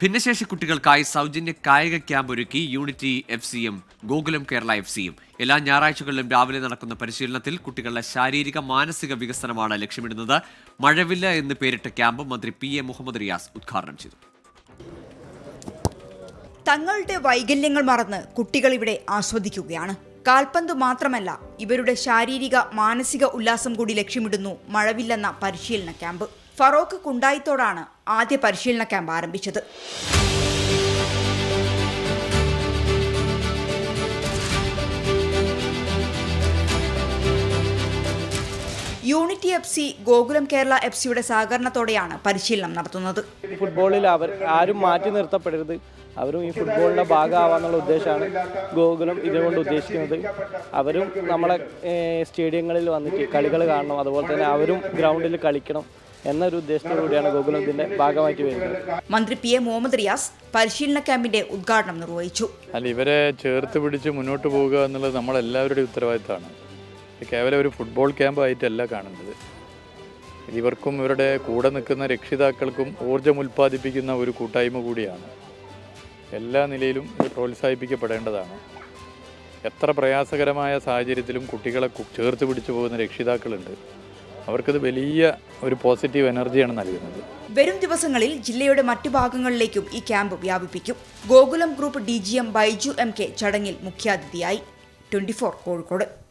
ഭിന്നശേഷി കുട്ടികൾക്കായി സൗജന്യ കായിക ക്യാമ്പ് ഒരുക്കി യൂണിറ്റി എഫ് സിയും ഗോകുലം കേരള എഫ് സിയും. എല്ലാ ഞായറാഴ്ചകളിലും രാവിലെ നടക്കുന്ന പരിശീലനത്തിൽ കുട്ടികളുടെ ശാരീരിക മാനസിക വികസനമാണ് ലക്ഷ്യമിടുന്നത്. മഴവില്ല എന്ന് പേരിട്ട ക്യാമ്പ് മന്ത്രി പി എ മുഹമ്മദ് റിയാസ് ഉദ്ഘാടനം ചെയ്തു. തങ്ങളുടെ വൈകല്യങ്ങൾ മറന്ന് കുട്ടികൾ ഇവിടെ ആസ്വദിക്കുകയാണ്. കാൽപന്ത് മാത്രമല്ല ഇവരുടെ ശാരീരിക മാനസിക ഉല്ലാസം കൂടി ലക്ഷ്യമിടുന്നു മഴവില്ലെന്ന പരിശീലന ക്യാമ്പ്. ഫറോക്ക് കുണ്ടായിത്തോടാണ് ആദ്യ പരിശീലന ക്യാമ്പ് ആരംഭിച്ചത്. Unity F C Gokulam Kerala F സിയുടെ സഹകരണത്തോടെയാണ് പരിശീലനം നടത്തുന്നത്. ഫുട്ബോളിൽ അവർ ആരും മാറ്റി നിർത്തപ്പെടരുത്. അവരും ഈ ഫുട്ബോളിന്റെ ഭാഗമാവാന്നുള്ള ഉദ്ദേശമാണ് ഗോകുലം ഇതുകൊണ്ട് ഉദ്ദേശിക്കുന്നത്. അവരും നമ്മളെ സ്റ്റേഡിയങ്ങളിൽ വന്നിട്ട് കളികൾ കാണണം. അതുപോലെ തന്നെ അവരും ഗ്രൗണ്ടിൽ കളിക്കണം. എന്നൊരു ഉദ്ദേശത്തോടു കൂടിയാണ് ഗോകുലം ഇതിന്റെ ഭാഗമായിട്ട് വരുന്നത്. മന്ത്രി പി എ മുഹമ്മദ് റിയാസ് പരിശീലന ക്യാമ്പിന്റെ ഉദ്ഘാടനം നിർവഹിച്ചു. അല്ല ഇവരെ ചേർത്ത് പിടിച്ച് മുന്നോട്ട് പോവുക എന്നുള്ളത് നമ്മളെല്ലാവരുടെയും ഉത്തരവാദിത്തമാണ്. കേവലം ഒരു ഫുട്ബോൾ ക്യാമ്പ് ആയിട്ടല്ല കാണുന്നത്. ഇവർക്കും ഇവരുടെ കൂടെ നിൽക്കുന്ന രക്ഷിതാക്കൾക്കും ഊർജം ഉൽപ്പാദിപ്പിക്കുന്ന ഒരു കൂട്ടായ്മ കൂടിയാണ്. എല്ലാ നിലയിലും ഇത് പ്രോത്സാഹിപ്പിക്കപ്പെടേണ്ടതാണ്. എത്ര പ്രയാസകരമായ സാഹചര്യത്തിലും കുട്ടികളെ ചേർത്ത് പിടിച്ചു പോകുന്ന രക്ഷിതാക്കളുണ്ട്. അവർക്കത് വലിയ ഒരു പോസിറ്റീവ് എനർജിയാണ് നൽകുന്നത്. വരും ദിവസങ്ങളിൽ ജില്ലയുടെ മറ്റു ഭാഗങ്ങളിലേക്കും ഈ ക്യാമ്പ് വ്യാപിപ്പിക്കും. ഗോകുലം ഗ്രൂപ്പ് ഡി ബൈജു എം കെ ചടങ്ങിൽ മുഖ്യാതിഥിയായി. ട്വന്റി കോഴിക്കോട്.